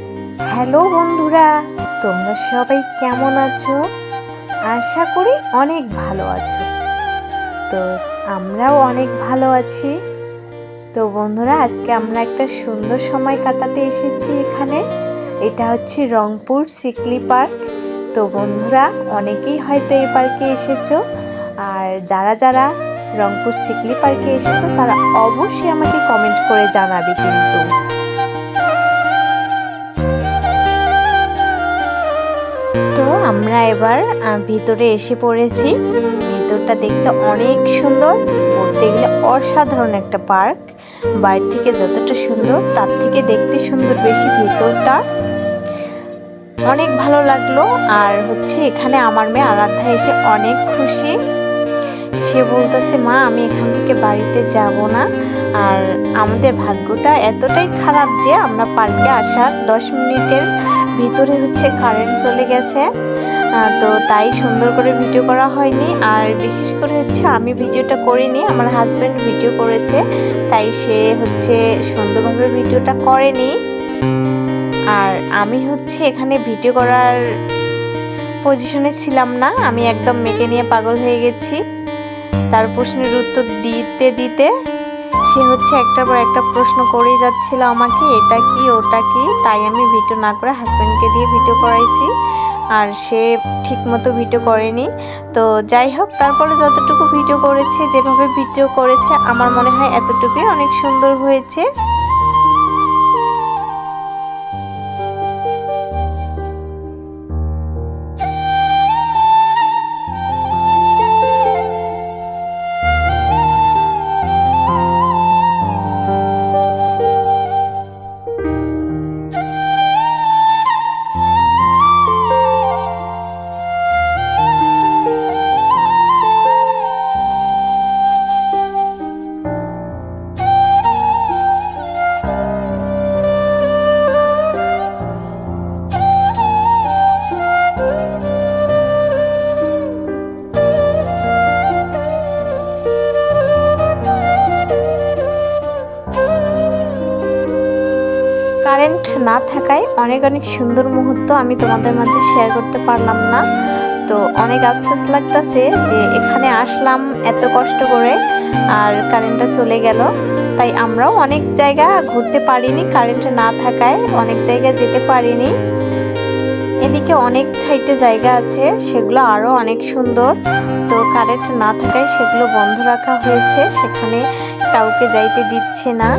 Hello বন্ধুরা, তোমরা সবাই কেমন আছো? আশা করি অনেক ভালো আছো। তো আমরাও অনেক ভালো আছি। তো বন্ধুরা, আজকে আমরা একটা সুন্দর সময় কাটাতে এসেছি এখানে। এটা হচ্ছে রংপুর সিকলি পার্ক। তো বন্ধুরা, অনেকেই হয়তো এই পার্কে এসেছ। আর যারা যারা রংপুর সিকলি পার্কে এসেছ, তারা অবশ্যই আমাকে কমেন্ট করে জানাবে কিন্তু। আমরা এবার ভিতরে এসে পড়েছি। ভিতরটা দেখতে অনেক সুন্দর। বলতে গেলে অসাধারণ একটা পার্ক। বাইরে থেকে যতটা সুন্দর, তার থেকে দেখতে সুন্দর বেশি ভিতরটা। অনেক ভালো লাগল। আর হচ্ছে এখানে আমার মেয়ে আরাধ্যা এসে অনেক খুশি। সে বলতেছে, মা, আমি এখান থেকে বাড়িতে যাব না। আর আমাদের ভাগ্যটা এতটাই খারাপ যে আমরা পার্কে আসার দশ মিনিটের ভিতরে হচ্ছে কারেন্ট চলে গেছে। তো তাই সুন্দর করে ভিডিও করা হয়নি। আর বিশেষ করে হচ্ছে আমি ভিডিওটা করিনি, আমার হাজব্যান্ড ভিডিও করেছে, তাই সে হচ্ছে সুন্দরভাবে ভিডিওটা করেনি। আর আমি হচ্ছে এখানে ভিডিও করার পজিশনে ছিলাম না, আমি একদম মেকে নিয়ে পাগল হয়ে গেছি। তার প্রশ্নের উত্তর দিতে দিতে সে হচ্ছে একটার পর একটা প্রশ্ন করেই যাচ্ছিল আমাকে, এটা কি, ওটা কি? তাই আমি ভিডিও না করে হাজব্যান্ডকে দিয়ে ভিডিও করাইছি। আর সে ঠিক মতো ভিডিও করেনি। তো যাই হোক, তারপরে যতটুকু ভিডিও করেছে, যেভাবে ভিডিও করেছে, আমার মনে হয় এতটুকুই অনেক সুন্দর হয়েছে। কারেন্ট না থাকায় অনেক অনেক সুন্দর মুহূর্ত আমি তোমাদের মাঝে শেয়ার করতে পারলাম না। তো অনেক আফসোস লাগতেছে যে এখানে আসলাম এত কষ্ট করে আর কারেন্টটা চলে গেল। তাই আমরাও অনেক জায়গা ঘুরতে পারিনি কারেন্ট না থাকায় অনেক জায়গায় যেতে পারিনি। এদিকে অনেক সাইডে জায়গা আছে, সেগুলো আরও অনেক সুন্দর। তো কারেন্ট না থাকায় সেগুলো বন্ধ রাখা হয়েছে, সেখানে কাউকে যাইতে দিচ্ছে না।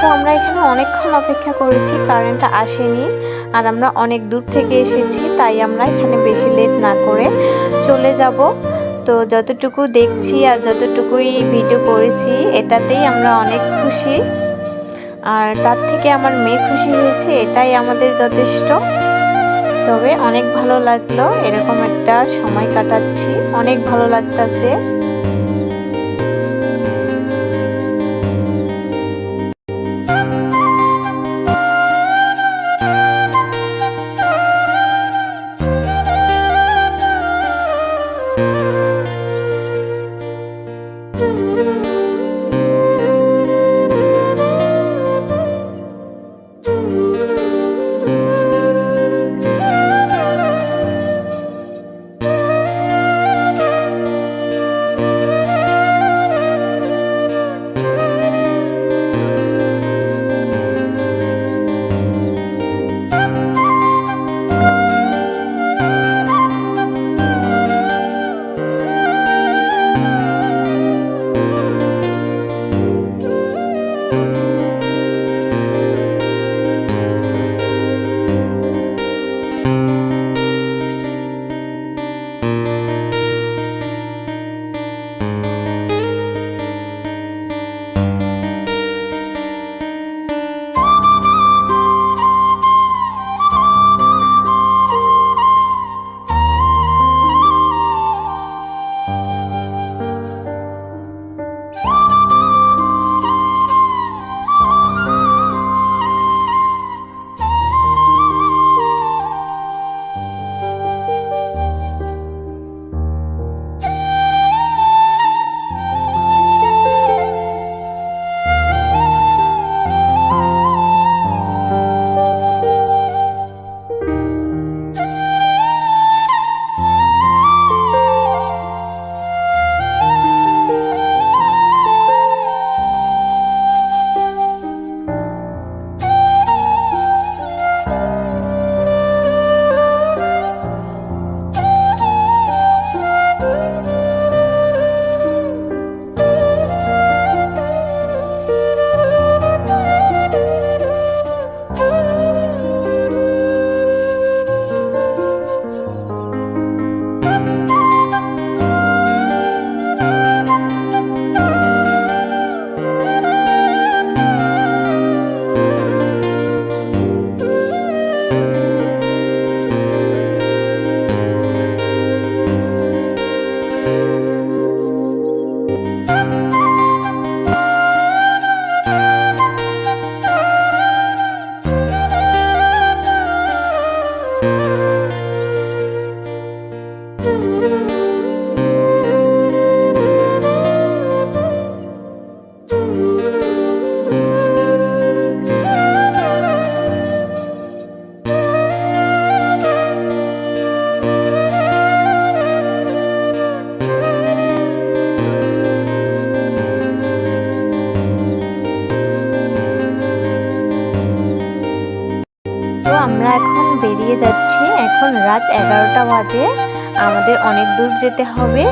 তো আমরা এখানে অনেকক্ষণ অপেক্ষা করেছি কারেন্ট আসেনি। আর আমরা অনেক দূর থেকে এসেছি, তাই আমরা এখানে বেশি লেট না করে চলে যাব। তো যতটুকু দেখছি আর যতটুকুই ভিডিও করেছি, এটাতেই আমরা অনেক খুশি। আর তার থেকে আমার মেয়ে খুশি হয়েছে, এটাই আমাদের যথেষ্ট। তবে অনেক ভালো লাগল, এরকম একটা সময় কাটাচ্ছি। অনেক ভালো লাগতাছে। আমরা এখন বেরিয়ে যাচ্ছি। এখন রাত এগারোটা বাজে। আমাদের অনেক দূর যেতে হবে।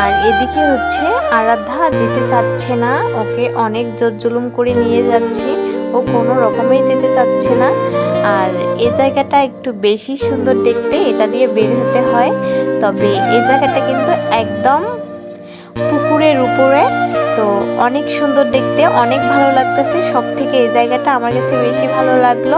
আর এদিকে হচ্ছে আরাধ্যা যেতে চাচ্ছে না। ওকে অনেক জোর জুলুম করে নিয়ে যাচ্ছি। ও কোনো রকমেই যেতে চাচ্ছে না। আর এ জায়গাটা একটু বেশি সুন্দর দেখতে, এটা দিয়ে বের হতে হয়। তবে এই জায়গাটা কিন্তু একদম পুকুরের উপরে। তো অনেক সুন্দর দেখতে, অনেক ভালো লাগতেছে। সব থেকে এই জায়গাটা আমার কাছে বেশি ভালো লাগল।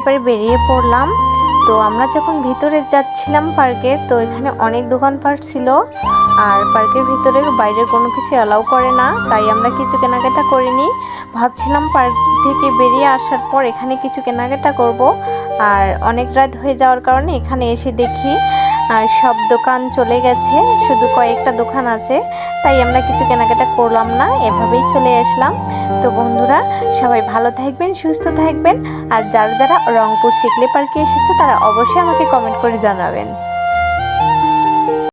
এবার বেরিয়ে পড়লাম। তো আমরা যখন ভিতরে যাচ্ছিলাম পার্কের তো এখানে অনেক দোকানপাট ছিল। আর পার্কের ভিতরে বাইরের কোনো কিছু অ্যালাউ করে না, তাই আমরা কিছু কেনাকাটা করিনি। ভাবছিলাম পার্ক থেকে বেরিয়ে আসার পর এখানে কিছু কেনাকাটা করব। আর অনেক রাত হয়ে যাওয়ার কারণে এখানে এসে দেখি সব দোকান চলে গেছে, শুধু কয়েকটা দোকান আছে, তাই আমরা কিছু কেনাকাটা করলাম না, এভাবেই চলে আসলাম। তো বন্ধুরা, সবাই ভালো থাকবেন, সুস্থ থাকবেন, আর যারা যারা রংপুর চিকলে পার্কে এসেছে, তারা অবশ্যই আমাকে কমেন্ট করে জানাবেন।